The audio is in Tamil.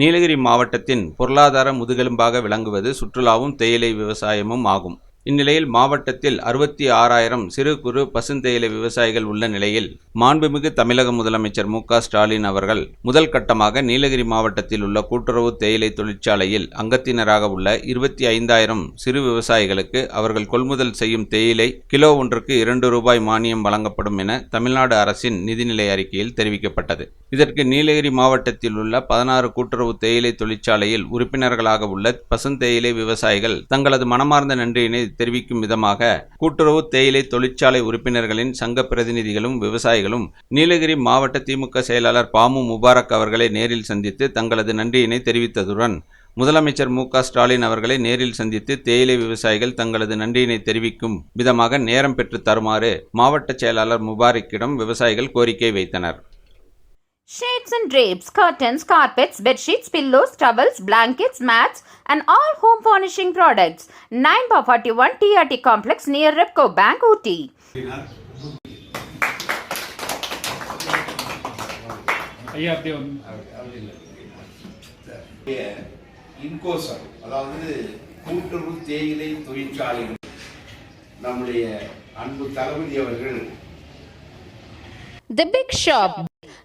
நீலகிரி மாவட்டத்தின் பொருளாதார முதுகெலும்பாக விளங்குவது சுற்றுலாவும் தேயிலை விவசாயமும் ஆகும். இந்நிலையில் மாவட்டத்தில் அறுபத்தி ஆறாயிரம் சிறு குறு பசுந்தேயிலை விவசாயிகள் உள்ள நிலையில் மாண்புமிகு தமிழக முதலமைச்சர் மு ஸ்டாலின் அவர்கள் முதல் கட்டமாக நீலகிரி மாவட்டத்தில் உள்ள கூட்டுறவு தேயிலை தொழிற்சாலையில் அங்கத்தினராக உள்ள இருபத்தி ஐந்தாயிரம் சிறு விவசாயிகளுக்கு அவர்கள் கொள்முதல் செய்யும் தேயிலை கிலோ ஒன்றுக்கு இரண்டு ரூபாய் மானியம் வழங்கப்படும் என தமிழ்நாடு அரசின் நிதிநிலை அறிக்கையில் தெரிவிக்கப்பட்டது. இதற்கு நீலகிரி மாவட்டத்தில் உள்ள பதினாறு கூட்டுறவு தேயிலை தொழிற்சாலையில் உறுப்பினர்களாக உள்ள பசுந்தேயிலை விவசாயிகள் தங்களது மனமார்ந்த நன்றியினை தெரிவிக்கும் விதமாக கூட்டுறவு தேயிலை தொழிற்சாலை உறுப்பினர்களின் சங்க பிரதிநிதிகளும் விவசாயிகளும் நீலகிரி மாவட்ட திமுக செயலாளர் பாமு முபாரக் அவர்களை நேரில் சந்தித்து தங்களது நன்றியினை தெரிவித்ததுடன் முதலமைச்சர் மு க ஸ்டாலின் அவர்களை நேரில் சந்தித்து தேயிலை விவசாயிகள் தங்களது நன்றியினை தெரிவிக்கும் விதமாக நேரம் பெற்று தருமாறு மாவட்ட செயலாளர் முபாரக்கிடம் விவசாயிகள் கோரிக்கை வைத்தனர். Shades and drapes, curtains, carpets, bed sheets, pillows, towels, blankets, mats, and all home furnishing products. 9 by 41 TRT complex near Repco Bank, Ooty. ஐயா அப்படியே வந்து இன்கோசம் அதாவது கூட்டுறவு தேயிலை தொழிற்சாலைகள் நம்முடைய அன்பு தளபதி அவர்கள் தி பிக் ஷாப்